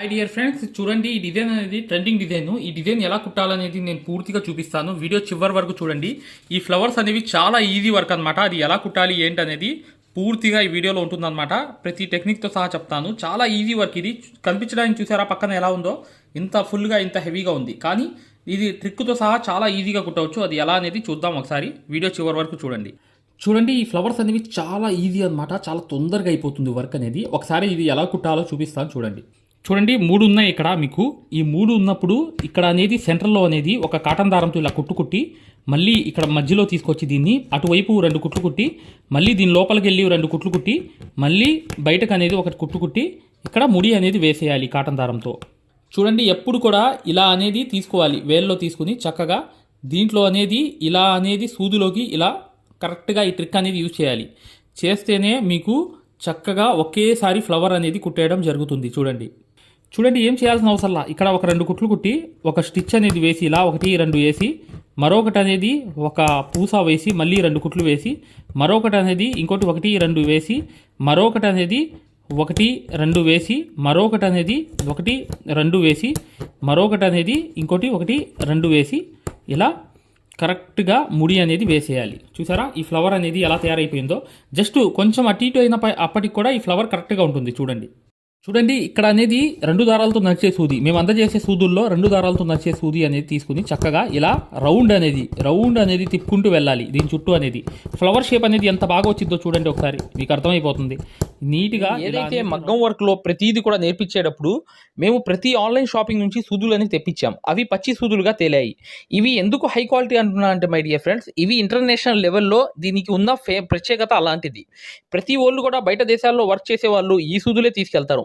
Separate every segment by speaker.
Speaker 1: High dear friends చూడండి ఈ design అనేది ట్రెండింగ్ డిజైన్ ఈ డిజైన్ ఎలా కుట్టాలనేది నేను పూర్తిగా చూపిస్తాను. వీడియో చివరి వరకు చూడండి. ఈ ఫ్లవర్స్ అనేవి చాలా ఈజీ వర్క్ అనమాట అది ఎలా కుట్టాలి ఏంటి అనేది పూర్తిగా ఈ వీడియోలో ఉంటుందన్నమాట. ప్రతి టెక్నిక్తో సహా చెప్తాను. చాలా ఈజీ వర్క్ ఇది. కనిపించడానికి చూసారా పక్కన ఎలా ఉందో? ఇంత ఫుల్గా ఇంత హెవీగా ఉంది. కానీ ఇది ట్రిక్తో సహా చాలా ఈజీగా కుట్టవచ్చు. అది ఎలా అనేది చూద్దాం ఒకసారి. వీడియో చివరి వరకు చూడండి. చూడండి ఈ ఫ్లవర్స్ అనేవి చాలా ఈజీ అనమాట చాలా తొందరగా అయిపోతుంది వర్క్ అనేది. ఒకసారి ఇది ఎలా కుట్టాలో చూపిస్తాను చూడండి. చూడండి మూడు ఉన్నాయి ఇక్కడ మీకు. ఈ మూడు ఉన్నప్పుడు ఇక్కడ అనేది సెంటర్లో అనేది ఒక కాటన్ దారంతో ఇలా కుట్టుకుట్టి మళ్ళీ ఇక్కడ మధ్యలో తీసుకొచ్చి దీన్ని అటువైపు రెండు కుట్లు కుట్టి మళ్ళీ దీని లోపలికి వెళ్ళి రెండు కుట్లు కుట్టి మళ్ళీ బయటకు అనేది ఒకటి కుట్టు కుట్టి ఇక్కడ ముడి అనేది వేసేయాలి కాటన్ దారంతో. చూడండి ఎప్పుడు కూడా ఇలా అనేది తీసుకోవాలి వేల్లో తీసుకుని చక్కగా దీంట్లో అనేది ఇలా అనేది సూదిలోకి ఇలా కరెక్ట్గా ఈ ట్రిక్ అనేది యూజ్ చేయాలి. చేస్తేనే మీకు చక్కగా ఒకేసారి ఫ్లవర్ అనేది కుట్టేయడం జరుగుతుంది చూడండి. చూడండి ఏం చేయాల్సిన అవసరంలా ఇక్కడ ఒక రెండు కుట్లు కుట్టి ఒక స్టిచ్ అనేది వేసి ఇలా ఒకటి రెండు వేసి మరొకటి అనేది ఒక పూస వేసి మళ్ళీ రెండు కుట్లు వేసి మరొకటి అనేది ఇంకోటి ఒకటి రెండు వేసి మరొకటి అనేది ఒకటి రెండు వేసి మరొకటి అనేది ఒకటి రెండు వేసి మరొకటి అనేది ఇంకోటి ఒకటి రెండు వేసి ఇలా కరెక్ట్గా ముడి అనేది వేసేయాలి. చూసారా? ఈ ఫ్లవర్ అనేది ఎలా తయారైపోయిందో. జస్ట్ కొంచెం అటు ఇటు అయిన అప్పటికి కూడా ఈ ఫ్లవర్ కరెక్ట్గా ఉంటుంది చూడండి. చూడండి ఇక్కడ అనేది రెండు దారాలతో నడిచే సూది. మేము అందజేసే సూదుల్లో రెండు దారాలతో నడిచే సూది అనేది తీసుకుని చక్కగా ఇలా రౌండ్ అనేది రౌండ్ అనేది తిప్పుకుంటూ వెళ్ళాలి. దీని చుట్టూ అనేది ఫ్లవర్ షేప్ అనేది ఎంత బాగా వచ్చిందో చూడండి ఒకసారి. మీకు అర్థమైపోతుంది. నీట్గా
Speaker 2: ఏదైతే మగ్గం వర్క్లో ప్రతిదీ కూడా నేర్పించేటప్పుడు మేము ప్రతి ఆన్లైన్ షాపింగ్ నుంచి సూదులు అనేది తెప్పించాం. అవి పచ్చి సూదులుగా తేలాయి. ఇవి ఎందుకు హై క్వాలిటీ అంటున్నా అంటే మై డియర్ ఫ్రెండ్స్ ఇవి ఇంటర్నేషనల్ లెవెల్లో దీనికి ఉన్న ఫే ప్రత్యేకత అలాంటిది. ప్రతి వాళ్ళు కూడా బయట దేశాల్లో వర్క్ చేసే వాళ్ళు ఈ సూదులే తీసుకెళ్తారు.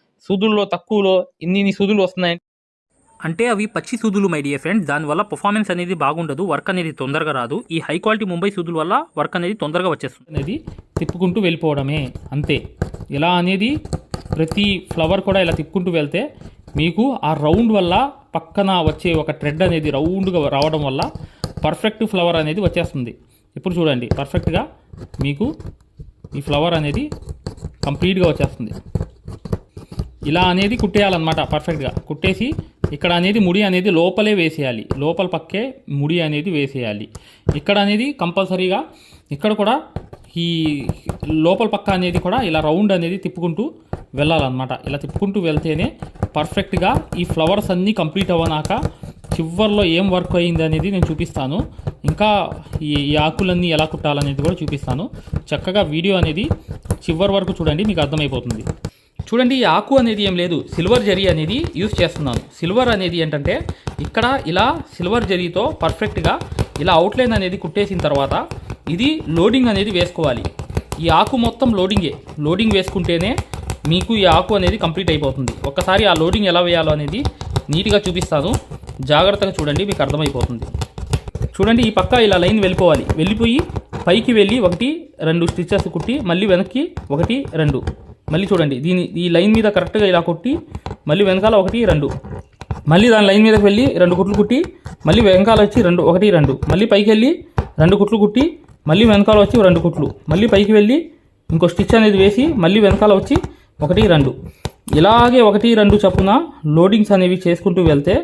Speaker 2: సూదుల్లో తక్కువలో ఇన్ని ఇన్ని సూదులు వస్తున్నాయి.
Speaker 1: అంటే అవి పచ్చి సూదులు మై డియర్ ఫ్రెండ్ దానివల్ల పర్ఫార్మెన్స్ అనేది బాగుండదు వర్క్ అనేది తొందరగా రాదు. ఈ హై క్వాలిటీ ముంబై సూదుల వల్ల వర్క్ అనేది తొందరగా వచ్చేస్తుంది. అనేది తిప్పుకుంటూ వెళ్ళిపోవడమే అంతే. ఇలా అనేది ప్రతి ఫ్లవర్ కూడా ఇలా తిప్పుకుంటూ వెళ్తే మీకు ఆ రౌండ్ వల్ల పక్కన వచ్చే ఒక ట్రెడ్ అనేది రౌండ్గా రావడం వల్ల పర్ఫెక్ట్ ఫ్లవర్ అనేది వచ్చేస్తుంది. ఇప్పుడు చూడండి పర్ఫెక్ట్గా మీకు ఈ ఫ్లవర్ అనేది కంప్లీట్గా వచ్చేస్తుంది. ఇలా అనేది కుట్టేయాలన్నమాట పర్ఫెక్ట్గా కుట్టేసి ఇక్కడ అనేది ముడి అనేది లోపలే వేసేయాలి. లోపల పక్కే ముడి అనేది వేసేయాలి. ఇక్కడ అనేది కంపల్సరీగా ఇక్కడ కూడా ఈ లోపల పక్క అనేది కూడా ఇలా రౌండ్ అనేది తిప్పుకుంటూ వెళ్ళాలన్నమాట. ఇలా తిప్పుకుంటూ వెళ్తేనే పర్ఫెక్ట్గా ఈ ఫ్లవర్స్ అన్నీ కంప్లీట్ అవ్వనాక చివర్లో ఏం వర్క్ అయ్యింది అనేది నేను చూపిస్తాను. ఇంకా ఈ ఈ ఆకులన్నీ ఎలా కుట్టాలనేది కూడా చూపిస్తాను. చక్కగా వీడియో అనేది చివరి వరకు చూడండి మీకు అర్థమైపోతుంది. చూడండి ఈ ఆకు అనేది ఏం లేదు. సిల్వర్ జరీ అనేది యూస్ చేస్తున్నాను. సిల్వర్ అనేది ఏంటంటే ఇక్కడ ఇలా సిల్వర్ జరీతో పర్ఫెక్ట్గా ఇలా అవుట్లైన్ అనేది కుట్టేసిన తర్వాత ఇది లోడింగ్ అనేది వేసుకోవాలి. ఈ ఆకు మొత్తం లోడింగే. లోడింగ్ వేసుకుంటేనే మీకు ఈ ఆకు అనేది కంప్లీట్ అయిపోతుంది. ఒక్కసారి ఆ లోడింగ్ ఎలా వేయాలో అనేది నీట్గా చూపిస్తాను. జాగ్రత్తగా చూడండి మీకు అర్థమైపోతుంది. చూడండి ఈ పక్క ఇలా లైన్ వెళ్ళిపోవాలి. వెళ్ళిపోయి పైకి వెళ్ళి ఒకటి రెండు స్టిచ్చెస్ కుట్టి మళ్ళీ వెనక్కి ఒకటి రెండు. మళ్ళీ చూడండి దీని ఈ లైన్ మీద కరెక్ట్గా ఇలా కొట్టి మళ్ళీ వెనకాల ఒకటి రెండు. మళ్ళీ దాని లైన్ మీదకి వెళ్ళి రెండు కుట్లు కుట్టి మళ్ళీ వెనకాల వచ్చి రెండు ఒకటి రెండు. మళ్ళీ పైకి వెళ్ళి రెండు కుట్లు కుట్టి మళ్ళీ వెనకాల వచ్చి రెండు కుట్లు. మళ్ళీ పైకి వెళ్ళి ఇంకో స్టిచ్ అనేది వేసి మళ్ళీ వెనకాల వచ్చి ఒకటి రెండు. ఇలాగే ఒకటి రెండు చప్పున లోడింగ్స్ అనేవి చేసుకుంటూ వెళ్తే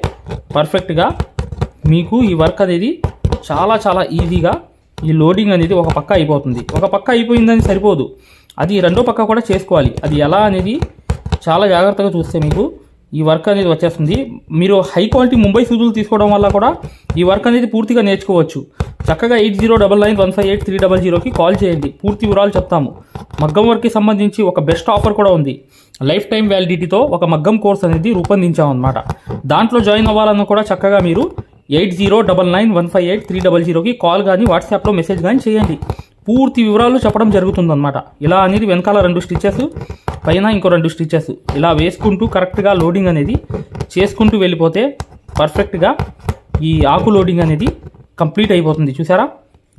Speaker 1: పర్ఫెక్ట్గా మీకు ఈ వర్క్ అనేది చాలా చాలా ఈజీగా ఈ లోడింగ్ అనేది ఒక పక్క అయిపోతుంది. ఒక పక్క అయిపోయిందని సరిపోదు. అది రెండో పక్క కూడా చేసుకోవాలి. అది ఎలా అనేది చాలా జాగ్రత్తగా చూస్తే మీకు ఈ వర్క్ అనేది వచ్చేస్తుంది. మీరు హై క్వాలిటీ ముంబై సూదులు తీసుకోవడం వల్ల కూడా ఈ వర్క్ అనేది పూర్తిగా నేర్చుకోవచ్చు. చక్కగా eight zero double nine one five eight three double జీరోకి కాల్ చేయండి. పూర్తి వివరాలు చెప్తాము. మగ్గం వర్క్కి సంబంధించి ఒక బెస్ట్ ఆఫర్ కూడా ఉంది. లైఫ్ టైం వ్యాలిడిటీతో ఒక మగ్గం కోర్స్ అనేది రూపొందించామన్నమాట. దాంట్లో జాయిన్ అవ్వాలన్న కూడా చక్కగా మీరు eight zero double nine one five eight three double జీరోకి కాల్ కానీ వాట్సాప్లో మెసేజ్ కానీ చేయండి. పూర్తి వివరాలు చెప్పడం జరుగుతుందన్నమాట. ఇలా అనేది వెనకాల రెండు స్టిచ్చెస్ పైన ఇంకో రెండు స్టిచ్చెస్. ఇలా వేసుకుంటూ కరెక్ట్గా లోడింగ్ అనేది చేసుకుంటూ వెళ్ళిపోతే పర్ఫెక్ట్గా ఈ ఆకు లోడింగ్ అనేది కంప్లీట్ అయిపోతుంది. చూసారా?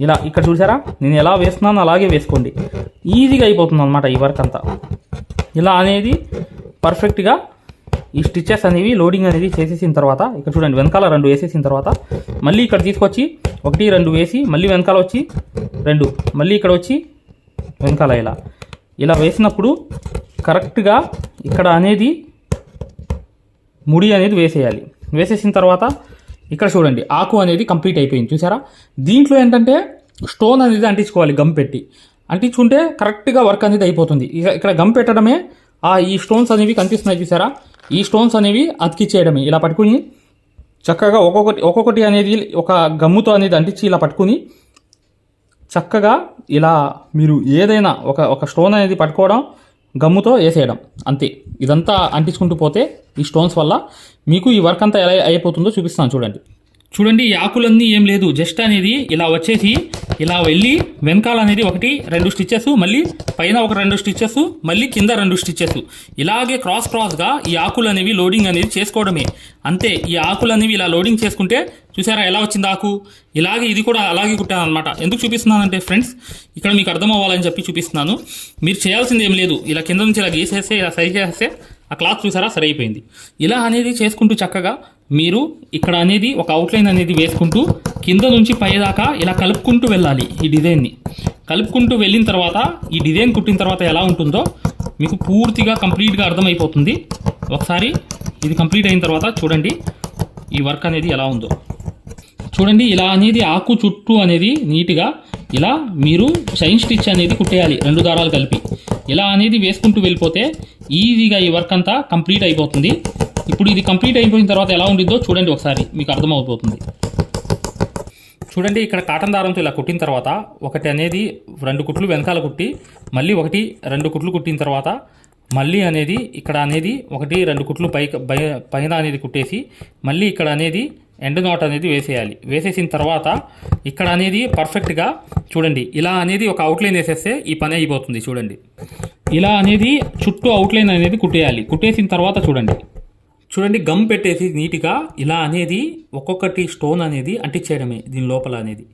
Speaker 1: ఇలా ఇక్కడ చూసారా? నేను ఎలా వేస్తున్నానో అలాగే వేసుకోండి. ఈజీగా అయిపోతుంది అనమాట ఈ వర్క్ అంతా. ఇలా అనేది పర్ఫెక్ట్గా ఈ స్టిచ్చెస్ అనేవి లోడింగ్ అనేది చేసేసిన తర్వాత ఇక్కడ చూడండి వెనకాల రెండు వేసేసిన తర్వాత మళ్ళీ ఇక్కడ తీసుకొచ్చి ఒకటి రెండు వేసి మళ్ళీ వెనకాల వచ్చి రెండు మళ్ళీ ఇక్కడ వచ్చి వెనకాల ఇలా. ఇలా వేసినప్పుడు కరెక్ట్గా ఇక్కడ అనేది ముడి అనేది వేసేయాలి. వేసేసిన తర్వాత ఇక్కడ చూడండి ఆకు అనేది కంప్లీట్ అయిపోయింది చూసారా? దీంట్లో ఏంటంటే స్టోన్ అనేది అంటించుకోవాలి గమ్ పెట్టి. అంటించుకుంటే కరెక్ట్గా వర్క్ అనేది అయిపోతుంది. ఇక ఇక్కడ గమ్ పెట్టడమే ఆ ఈ స్టోన్స్ అనేవి కనిపిస్తున్నాయి చూసారా? ఈ స్టోన్స్ అనేవి అతికిచ్చేయడమే. ఇలా పట్టుకుని చక్కగా ఒక్కొక్కటి ఒక్కొక్కటి అనేది ఒక గమ్ముతో అనేది అంటించి ఇలా పట్టుకుని చక్కగా ఇలా మీరు ఏదైనా ఒక ఒక స్టోన్ అనేది పట్టుకోవడం గమ్ముతో వేసేయడం. అంతే. ఇదంతా అంటించుకుంటూ పోతే ఈ స్టోన్స్ వల్ల మీకు ఈ వర్క్ అంతా ఎలా అయిపోతుందో చూపిస్తాను చూడండి. చూడండి ఈ ఆకులన్నీ ఏం లేదు. జస్ట్ అనేది ఇలా వచ్చేసి ఇలా వెళ్ళి వెనకాల అనేది ఒకటి రెండు స్టిచ్చెస్ మళ్ళీ పైన ఒక రెండు స్టిచ్చెస్ మళ్ళీ కింద రెండు స్టిచ్చెస్. ఇలాగే క్రాస్ క్రాస్గా ఈ ఆకులు అనేవి లోడింగ్ అనేది చేసుకోవడమే. అంతే ఈ ఆకులు అనేవి ఇలా లోడింగ్ చేసుకుంటే చూసారా ఎలా వచ్చింది ఆకు? ఇలాగే ఇది కూడా అలాగే కుట్టాను అనమాట ఎందుకు చూపిస్తున్నానంటే ఫ్రెండ్స్ ఇక్కడ మీకు అర్థం అవ్వాలని చెప్పి చూపిస్తున్నాను. మీరు చేయాల్సింది ఏం లేదు. ఇలా కింద నుంచి ఇలా గీసేస్తే ఇలా సరి చేస్తే ఆ క్లాత్ చూసారా? సరి అయిపోయింది ఇలా అనేది చేసుకుంటూ చక్కగా మీరు ఇక్కడ అనేది ఒక అవుట్లైన్ అనేది వేసుకుంటూ కింద నుంచి పైదాకా ఇలా కలుపుకుంటూ వెళ్ళాలి ఈ డిజైన్ని కలుపుకుంటూ వెళ్ళిన తర్వాత ఈ డిజైన్ కుట్టిన తర్వాత ఎలా ఉంటుందో మీకు పూర్తిగా కంప్లీట్గా అర్థమైపోతుంది. ఒకసారి ఇది కంప్లీట్ అయిన తర్వాత చూడండి ఈ వర్క్ అనేది ఎలా ఉందో. చూడండి ఇలా అనేది ఆకు చుట్టూ అనేది నీట్గా ఇలా మీరు చైన్ స్టిచ్ అనేది కుట్టేయాలి రెండు దారాలు కలిపి. ఇలా అనేది వేసుకుంటూ వెళ్ళిపోతే ఈజీగా ఈ వర్క్ అంతా కంప్లీట్ అయిపోతుంది. ఇప్పుడు ఇది కంప్లీట్ అయిపోయిన తర్వాత ఎలా ఉండిద్దో చూడండి ఒకసారి మీకు అర్థమవుతుంది. చూడండి ఇక్కడ కాటన్ దారంతో ఇలా కుట్టిన తర్వాత ఒకటి అనేది రెండు కుట్లు వెనకాల కుట్టి మళ్ళీ ఒకటి రెండు కుట్లు కుట్టిన తర్వాత మళ్ళీ అనేది ఇక్కడ అనేది ఒకటి రెండు కుట్లు పై పై- పైన అనేది కుట్టేసి మళ్ళీ ఇక్కడ అనేది ఎండ్ నాట్ అనేది వేసేయాలి. వేసేసిన తర్వాత ఇక్కడ అనేది పర్ఫెక్ట్గా చూడండి. ఇలా అనేది ఒక అవుట్లైన్ వేసేస్తే ఈ పని అయిపోతుంది చూడండి. ఇలా అనేది చుట్టూ అవుట్లైన్ అనేది కుట్టేయాలి. కుట్టేసిన తర్వాత చూడండి. చూడండి గమ్ పెట్టేసి నీట్గా ఇలా అనేది ఒక్కొక్కటి స్టోన్ అనేది అంటించేయడమే దీని లోపల అనేది.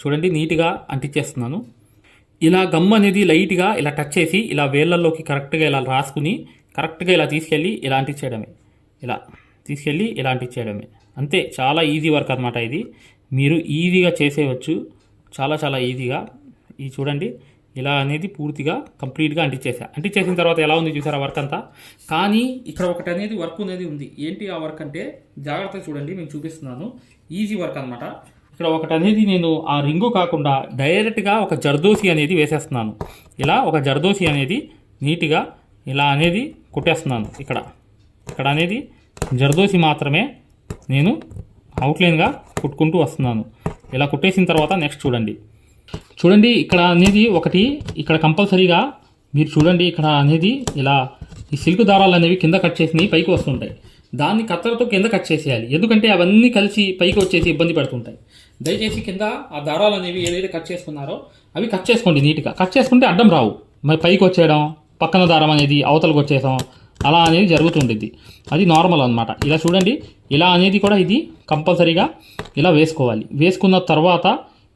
Speaker 1: చూడండి నీట్గా అంటించేస్తున్నాను. ఇలా గమ్ అనేది లైట్గా ఇలా టచ్ చేసి ఇలా వేళ్ళల్లోకి కరెక్ట్గా ఇలా రాసుకుని కరెక్ట్గా ఇలా తీసుకెళ్ళి ఇలా అంటించేయడమే. ఇలా తీసుకెళ్ళి ఇలా అంటించేయడమే. అంతే చాలా ఈజీ వర్క్ అనమాట ఇది. మీరు ఈజీగా చేసేవచ్చు చాలా చాలా ఈజీగా ఇది చూడండి ఇలా అనేది పూర్తిగా కంప్లీట్గా అంటించేసా. అంటించేసిన తర్వాత ఎలా ఉంది చూసారా వర్క్ అంతా? కానీ ఇక్కడ ఒకటి అనేది వర్క్ అనేది ఉంది. ఏంటి ఆ వర్క్ అంటే జాగ్రత్తగా చూడండి నేను చూపిస్తున్నాను. ఈజీ వర్క్ అనమాట ఇక్కడ ఒకటి అనేది నేను ఆ రింగు కాకుండా డైరెక్ట్గా ఒక జర్దోసి అనేది వేసేస్తున్నాను. ఇలా ఒక జర్దోసి అనేది నీట్గా ఇలా అనేది కుట్టేస్తున్నాను. ఇక్కడ ఇక్కడ అనేది జర్దోసి మాత్రమే నేను అవుట్లైన్గా కుట్టుకుంటూ వస్తున్నాను. ఇలా కుట్టేసిన తర్వాత నెక్స్ట్ చూడండి. చూడండి ఇక్కడ అనేది ఒకటి ఇక్కడ కంపల్సరీగా మీరు చూడండి ఇక్కడ అనేది ఇలా ఈ సిల్క్ దారాలు అనేవి కింద కట్ చేసినవి పైకి వస్తుంటాయి. దాన్ని కత్తెరతో కింద కట్ చేసేయాలి. ఎందుకంటే అవన్నీ కలిసి పైకి వచ్చేసి ఇబ్బంది పడుతుంటాయి. దయచేసి కింద ఆ దారాలు అనేవి ఏదైతే కట్ చేసుకున్నారో అవి కట్ చేసుకోండి నీట్గా కట్ చేసుకుంటే అడ్డం రావు. మరి పైకి వచ్చేయడం పక్కన దారం అనేది అవతలకు వచ్చేసాం అలా అనేది జరుగుతుంటుంది అది నార్మల్ అనమాట ఇలా చూడండి ఇలా అనేది కూడా ఇది కంపల్సరీగా ఇలా వేసుకోవాలి. వేసుకున్న తర్వాత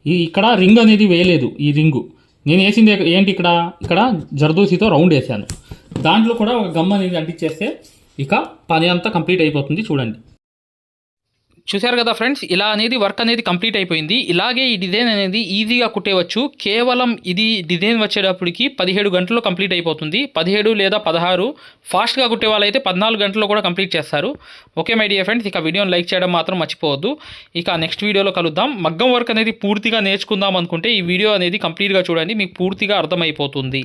Speaker 1: ఈ ఇక్కడ రింగ్ అనేది వేయలేదు ఈ రింగు నేను వేసింది ఏంటి ఇక్కడ? ఇక్కడ జర్దోసితో రౌండ్ వేసాను. దాంట్లో కూడా ఒక గమ్ అనేది అంటించేస్తే ఇక పని అంతా కంప్లీట్ అయిపోతుంది చూడండి. చూశారు కదా ఫ్రెండ్స్ ఇలా అనేది వర్క్ అనేది కంప్లీట్ అయిపోయింది. ఇలాగే ఈ డిజైన్ అనేది ఈజీగా కుట్టేవచ్చు. కేవలం ఇది డిజైన్ వచ్చేటప్పటికి పదిహేడు గంటల్లో కంప్లీట్ అయిపోతుంది. పదిహేడు లేదా పదహారు ఫాస్ట్గా కుట్టే వాళ్ళైతే పద్నాలుగు గంటల్లో కూడా కంప్లీట్ చేస్తారు. ఓకే మై డియర్ ఫ్రెండ్స్ ఇక వీడియోని లైక్ చేయడం మాత్రం మర్చిపోవద్దు. ఇక నెక్స్ట్ వీడియోలో కలుద్దాం. మగ్గం వర్క్ అనేది పూర్తిగా నేర్చుకుందాం అనుకుంటే ఈ వీడియో అనేది కంప్లీట్గా చూడండి మీకు పూర్తిగా అర్థమైపోతుంది.